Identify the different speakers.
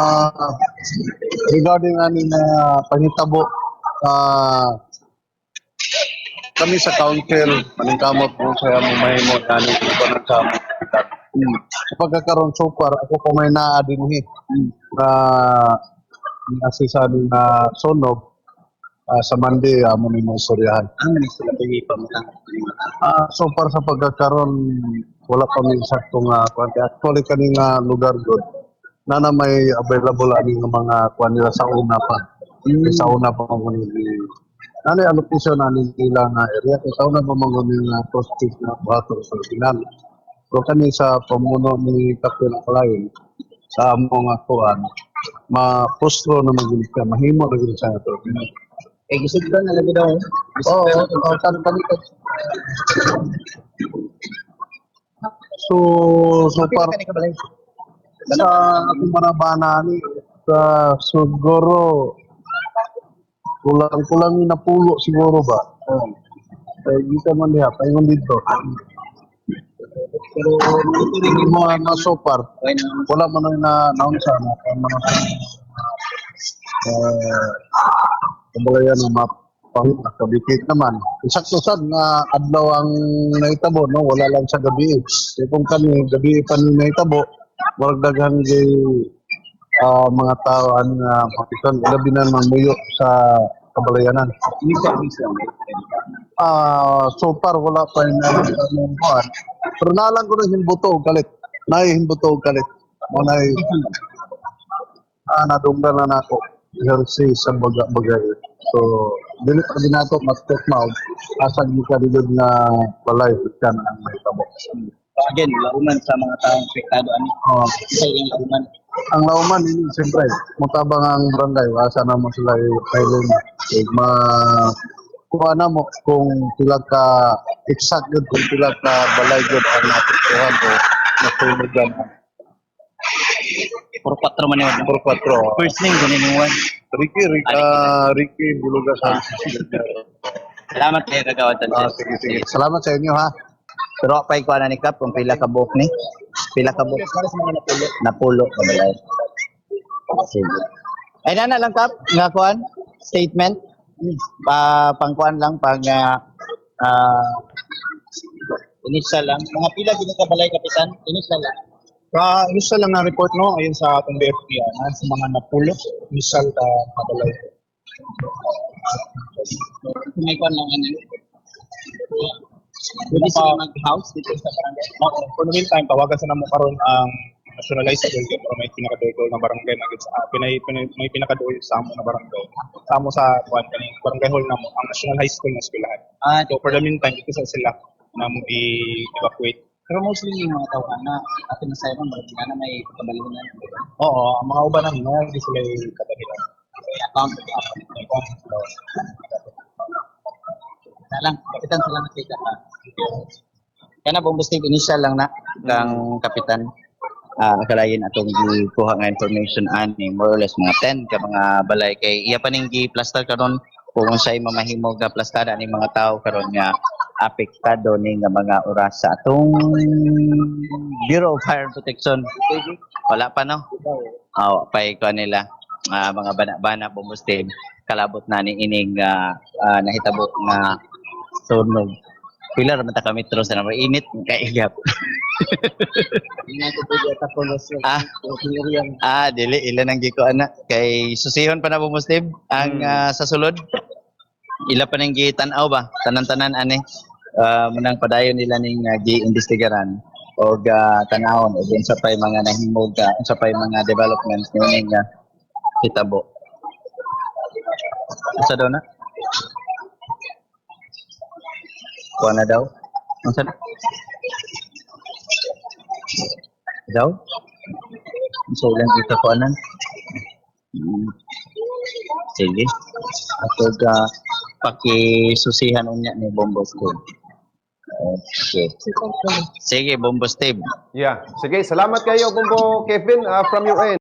Speaker 1: Ah, regarding ani na pangitabo, ah, kami sa council, maningkamot mo sa mo mahimo ani ko. Hmm. Sa pagkakaroon so far, ako pa may naa din hit na asisan na sonog ah, sa Monday amo ni mo istoryahan.
Speaker 2: Ang sila pili pa mo
Speaker 1: Ah, so far sa pagkakaroon, wala pa may saktong uh, Actually, kaning lugar good, na na may available ani nga mga kuan nila sa una pa. Mm. Sa una pa mga ni Ano yung allocation na nila nga area? Kaya sa una pa mga ni nga prostate na buhato sa final. So kani sa pamuno ni Captain Akalain, sa among nga kuan, ma-postro na maging ka, mahimo na gid sa ato.
Speaker 2: Eh, gusto ko na lagi daw.
Speaker 1: Oo, oh, oh, kan kami So, so
Speaker 2: ka balay.
Speaker 1: Sa ating marabana ni sa siguro kulang-kulang na pulo siguro ba? Oh. Eh, di ka man diha, paingon dito. Pero ito rin mo na so far,
Speaker 2: na.
Speaker 1: wala man ang na na kung mga eh kumbaga yan ang map pangkabikit naman. Isakto sad nga adlaw ang naitabo no, wala lang sa gabi. Kaya kung kami gabi pa naitabo, wala daghan gay ah, mga tao ang uh, makitan gabi na mamuyo sa kabalayanan. Ah, so far wala pa yung anong kuhan. Pero nalang ko na himbuto og kalit. Nay himbuto og kalit. Mo nay ah nadunggan na nako. Jersey sa baga bagay. So dili pa din nato mag-talk now. Asang di ka dito na balay kan ang may tabo.
Speaker 2: Again, lauman sa mga taong apektado ani.
Speaker 1: Oh,
Speaker 2: Isa yung lauman.
Speaker 1: ang lauman ini siyempre mutabang ang barangay asa na mo sila kailin ma kuha na mo kung sila ka exact yun kung sila ka balay yun ang napituhan o natulog yan
Speaker 2: Puro 4 man yun.
Speaker 1: por 4
Speaker 2: First name, ganun yung one.
Speaker 1: Ricky Ricky ah, Ricky Bulugasan
Speaker 2: Salamat kayo kagawad.
Speaker 1: ah, sige sige salamat sa inyo ha
Speaker 2: Pero pa ikaw na ni Kap kung pila ka buhok ni. Pila ka buhok. napulo. Napulo ka balay. Sige. Ay na na lang Kap, nga kuan, statement. Pa pangkuan lang pag uh, uh, initial lang. Mga pila gini ka balay kapitan, initial lang.
Speaker 3: Uh, initial lang na report no, ayon sa atong BFP, ah, sa mga napulo, initial ka kabalay.
Speaker 2: Kung may kuan lang ano. Pwede sila mag-house dito sa barangay.
Speaker 3: No, for the meantime, tawagan sa namo karon ang nationalized building pero may pinakadugol na barangay na gid sa ah, pinay, pinay, may pinakadugol sa amo na barangay. Sa amo sa kuan kani barangay hall namo ang National High School na eskwelahan.
Speaker 2: Ah,
Speaker 3: So for the meantime, ito sa sila na mo i-evacuate.
Speaker 2: pero mostly yung mga tao na atin na sa ibang barangay na may kabalunan.
Speaker 3: Oo, ang mga uban namin, mga hindi sila katahilan.
Speaker 2: account. Na lang, kapitan salamat kay Kata. Kana bong bustig initial lang na kang kapitan. Ah, akalayin atong gikuha nga information ani more or less mga 10 ka mga balay kay iya pa ning gi-plaster karon kung unsay mamahimog nga plastada ni mga tao karon nga apektado ni mga oras sa atong Bureau of Fire Protection. Wala pa no? Oo, pa ikaw nila ah, mga bana-bana bumustib kalabot na ni ining ah, ah, nahitabo nga sunog. Pila ra man ta ka metro sa number init kay igap. ah, ah, dili. Ila nang giko ana? Kay susihon pa na bumustib ang ah, sa sulod. Ila pa nang gitanaw ba? Tanan-tanan ani uh, munang padayon nila ning uh, gi-investigaran o uh, tanawon. O sa pay mga nahimog uh, sa pay mga developments nga hitabo. Sa daw na? Kuha na daw? Ang Daw? So lang dito ko anan. Hmm. Sige. Ako ga pakisusihan unya ni Bombo Steve. Okay. Sige, Bombo Steve.
Speaker 4: Yeah. Sige, salamat kayo, Bumbo Kevin, ah, from end.